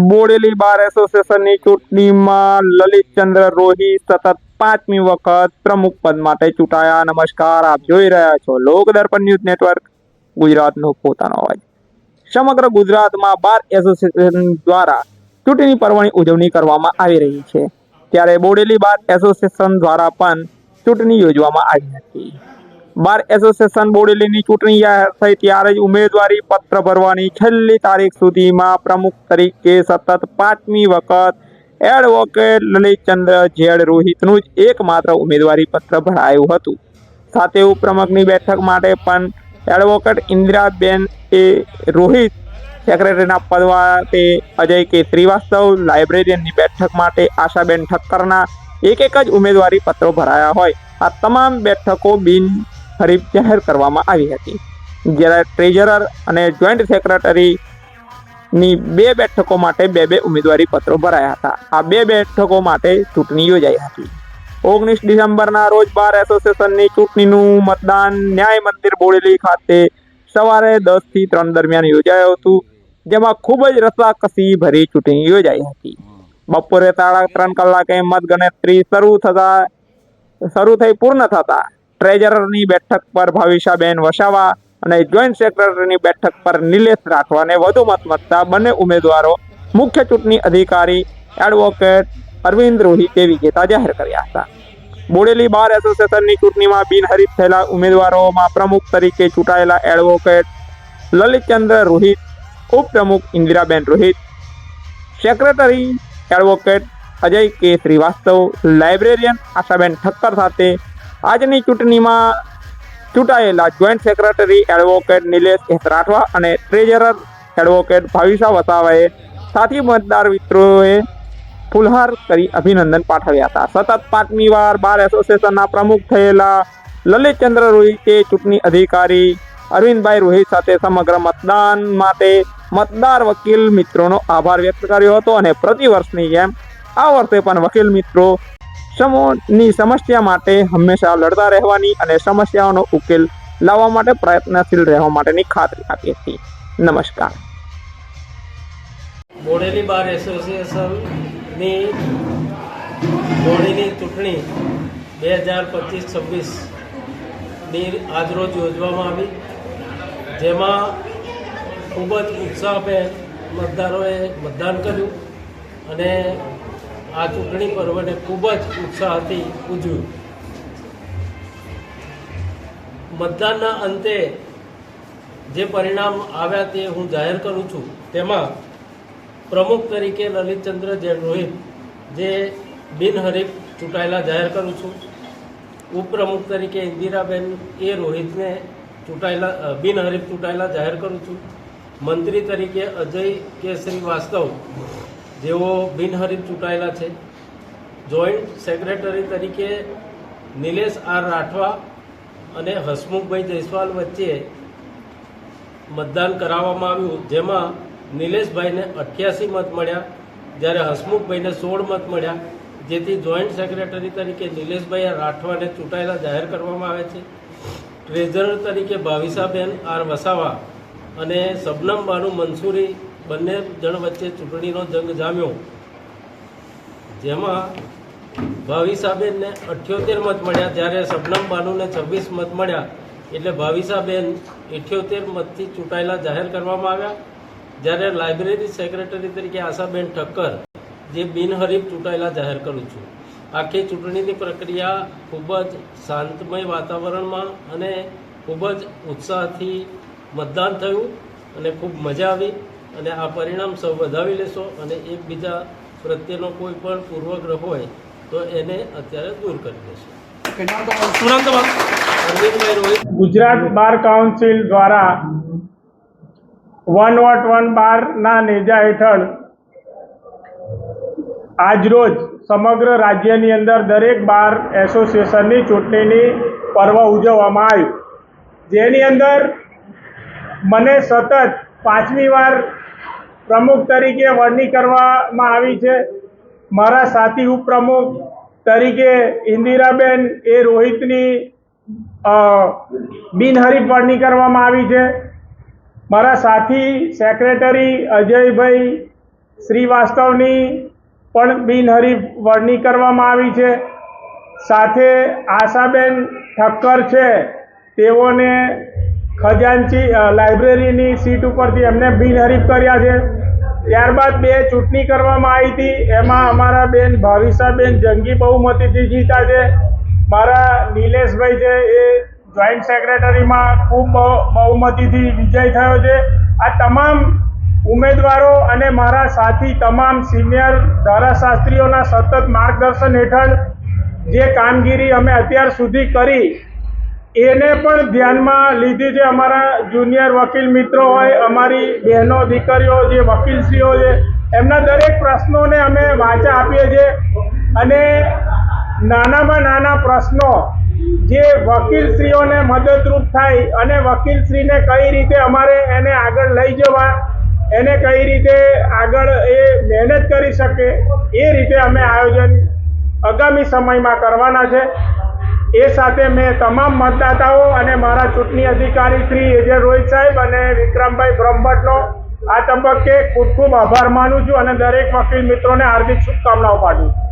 બોડેલી બાર એસોસિએશનની ચૂંટણીમાં લલિતચંદ્ર રોહી સતત પાંચમી વખત પ્રમુખ પદ માટે ચૂંટાયા. નમસ્કાર, આપ જોઈ રહ્યા છો લોક દર્પણ ન્યૂઝ નેટવર્ક, ગુજરાતનો પોતાનો અવાજ. સમગ્ર ગુજરાતમાં બાર એસોસિએશન દ્વારા ચૂંટણી પર્વની ઉજવણી કરવામાં આવી રહી છે. ત્યારે બોડેલી બાર એસોસિએશન દ્વારા પણ ચૂંટણી યોજવામાં આવી હતી. બાર એસોસિએશન બોડેલીની ચૂંટણી થઈ ત્યારે જ ઉમેદવારી પત્ર ભરવાની છેલ્લી તારીખ સુધીમાં પ્રમુખ તરીકે સતત પાંચમી વખત એડવોકેટ લલિતચંદ્ર જેડ રોહિતનું જ એકમાત્ર ઉમેદવારી પત્ર ભરાયું હતું. સાથે ઉપપ્રમુખની બેઠક માટે પણ એડવોકેટ ઇન્દિરાબેન એ રોહિત, સેક્રેટરીના પદવા તે અજય કે શ્રીવાસ્તવ, લાઇબ્રેરિયનની બેઠક માટે આશાબેન ઠક્કરના એક એક જ ઉમેદવારી પત્રો ભરાયા હોય. આ તમામ બેઠકો બિન હરીફ જાહેર કરવામાં આવી હતી. જ્યારે ટ્રેઝરર અને જોઈન્ટ સેક્રેટરી બે બેઠકો માટે બે બે ઉમેદવારી પત્રો ભરાયા હતા. આ બે બેઠકો માટે ચૂંટણી યોજાઈ હતી. ઓગણીસ ડિસેમ્બરના રોજ બાર એસોસિએશનની ચૂંટણીનું મતદાન ન્યાય મંદિર બોડેલી ખાતે સવારે દસથી ત્રણ દરમિયાન યોજાયું હતું, જેમાં ખૂબ જ રસાકસી ભરી ચૂંટણી યોજાઈ હતી. બપોરે સાડા ત્રણ કલાકે મતગણતરી શરૂ થતા, શરૂ થઈ પૂર્ણ થતા ટ્રેઝરરની બેઠક પર ભવિષ્યાબેન વસાવા અને જોઈન્ટ સેક્રેટરીની બેઠક પર નિલેશ રાઠવાને વધુ મત મળતા બંને ઉમેદવારો મુખ્ય ચૂંટણી અધિકારી એડવોકેટ અરવિંદ રોહિતે વિજેતા જાહેર કર્યા હતા. બોડેલી બાર એસોસિએશનની ચૂંટણીમાં બિનહરીફ થયેલા ઉમેદવારોમાં પ્રમુખ તરીકે ચૂંટાયેલા એડવોકેટ લલિતચંદ્ર રોહિત ઉપપ્રમુખ Indiraben Rohit secretary advocate Ajay K Srivastava librarian Ashaben Thakkar સાથે આજની ચૂંટણીમાં ચૂંટાયેલા joint secretary advocate Nilesh S Rathwa અને ટ્રેઝરર એડવોકેટ ભાવિશા વસાવાએ સાથી મતદાર મિત્રોએ ફુલહાર કરી અભિનંદન પાઠવ્યા હતા. સતત પાંચમી વાર બાર એસોસિએશનના પ્રમુખ થયેલા લલિતચંદ્ર રોહિતે ચૂંટણી અધિકારી અરવિંદભાઈ રોહિત સાથે સમગ્ર મતદાન માટે મતદાર વકીલ મિત્રોનો આભાર વ્યક્ત કર્યો હતો અને પ્રતિ વર્ષની જેમ આ વર્ષે પણ વકીલ મિત્રો સમૂહની સમસ્યા માટે હંમેશા લડતા રહેવાની અને સમસ્યાઓનો ઉકેલ લાવવા માટે પ્રયત્નશીલ રહેવા માટેની ખાતરી આપી હતી નમસ્કાર. બોડેલી બાર એસોસિએશનની બોડીની ચૂંટણી બે હજાર પચીસ છવ્વીસની આજરોજ યોજવામાં આવી. જેમાં ખૂબ જ ઉત્સાહભેર મતદારોએ મતદાન કર્યું અને આ ચૂંટણી પર્વને ખૂબ જ ઉત્સાહથી ઉજવ્યું. મતદાનના અંતે જે પરિણામ આવ્યા તે હું જાહેર કરું છું. તેમાં પ્રમુખ તરીકે લલિતચંદ્ર જૈન રોહિત જે બિનહરીફ ચૂંટાયેલા જાહેર કરું છું. ઉપપ્રમુખ તરીકે ઇન્દિરાબેન એ રોહિતને ચૂંટાયેલા બિનહરીફ ચૂંટાયેલા જાહેર કરું છું. મંત્રી તરીકે અજય કે શ્રીવાસ્તવ જેઓ બિનહરીફ ચૂંટાયેલા છે. જોઈન્ટ સેક્રેટરી તરીકે નિલેશ આર રાઠવા અને હસમુખભાઈ જયસ્વાલ વચ્ચે મતદાન કરાવવામાં આવ્યું, જેમાં નિલેશભાઈને અઠ્યાસી મત મળ્યા, જ્યારે હસમુખભાઈને સોળ મત મળ્યા. જેથી જોઈન્ટ સેક્રેટરી તરીકે નિલેશભાઈ રાઠવાને ચૂંટાયેલા જાહેર કરવામાં આવે છે. ટ્રેઝરર તરીકે ભાવિસાબેન આર વસાવા અને શબનમ બાનુ મંસૂરી બંને જણ વચ્ચે ચૂંટણીનો જંગ જામ્યો. જેમાં ભાવિસાબેનને અઠ્યોતેર મત મળ્યા, જ્યારે શબનમ બાનુને છવ્વીસ મત મળ્યા. એટલે ભાવિસાબેન ઇઠ્યોતેર મતથી ચૂંટાયેલા જાહેર કરવામાં આવ્યા. જ્યારે લાઇબ્રેરી સેક્રેટરી તરીકે આશાબેન ઠક્કર, જે બિનહરીફ ચૂંટાયેલા જાહેર કરું છું. આખી ચૂંટણીની પ્રક્રિયા ખૂબ જ શાંતમય વાતાવરણમાં અને ખૂબ જ ઉત્સાહથી મતદાન થયું અને ખૂબ મજા આવી. અને આ પરિણામ સૌ વધાવી લેશો અને એકબીજા પ્રત્યેનો કોઈ પણ પૂર્વગ્રહ હોય તો એને અત્યારે દૂર કરી દેશો. ગુજરાત બાર કાઉન્સિલ દ્વારા વન વોટ વન બારના નેજા હેઠળ આજરોજ સમગ્ર રાજ્યની અંદર દરેક બાર એસોસિએશનની ચૂંટણીની પર્વ ઉજવવામાં આવ્યું જેની અંદર મને સતત પાંચમી વાર પ્રમુખ તરીકે વરણી કરવામાં આવી છે. મારા સાથી ઉપપ્રમુખ તરીકે ઇન્દિરાબેન એ રોહિતની બિનહરીફ વરણી કરવામાં આવી છે. મારા સાથી સેક્રેટરી અજયભાઈ શ્રીવાસ્તવની પણ બિનહરીફ વરણી કરવામાં આવી છે. સાથે આશાબેન ઠક્કર છે. તેઓને ખજાનચી લાઇબ્રેરીની સીટ ઉપરથી એમને બિનહરીફ કર્યા છે. ત્યારબાદ બે ચૂંટણી કરવામાં આવી હતી. એમાં અમારા બેન ભાવિસાબેન જંગી બહુમતીથી જીતા છે. મારા નિલેશભાઈ છે એ જોઈન્ટ સેક્રેટરીમાં ખૂબ બહુ- બહુમતીથી વિજય થયો છે. આ તમામ ઉમેદવારો અને મારા સાથી તમામ સિનિયર ધારાશાસ્ત્રીઓના સતત માર્ગદર્શન હેઠળ જે કામગીરી અમે અત્યાર સુધી કરી એને પણ ધ્યાનમાં લીધી છે અમારા જુનિયર વકીલ મિત્રો હોય, અમારી બહેનો, દીકરીઓ જે, વકીલશ્રીઓ છે, એમના દરેક પ્રશ્નોને અમે વાંચા આપીએ છીએ. અને નાનામાં નાના પ્રશ્નો, જે વકીલશ્રીઓને મદદરૂપ થાય અને વકીલશ્રીને કઈ રીતે અમારે એને આગળ લઈ જવા, એને કઈ રીતે આગળ એ મહેનત કરી શકે, એ રીતે અમે આયોજન આગામી સમયમાં કરવાના છે. એ સાથે મેં તમામ મતદાતાઓ અને મારા ચૂંટણી અધિકારી શ્રી એજે રોહિત સાહેબ અને વિક્રમભાઈ બ્રહ્મભટ્ટનો આ તબક્કે ખૂબ ખૂબ આભાર માનું છું અને દરેક વકીલ મિત્રોને હાર્દિક શુભકામનાઓ પાઠવું છું.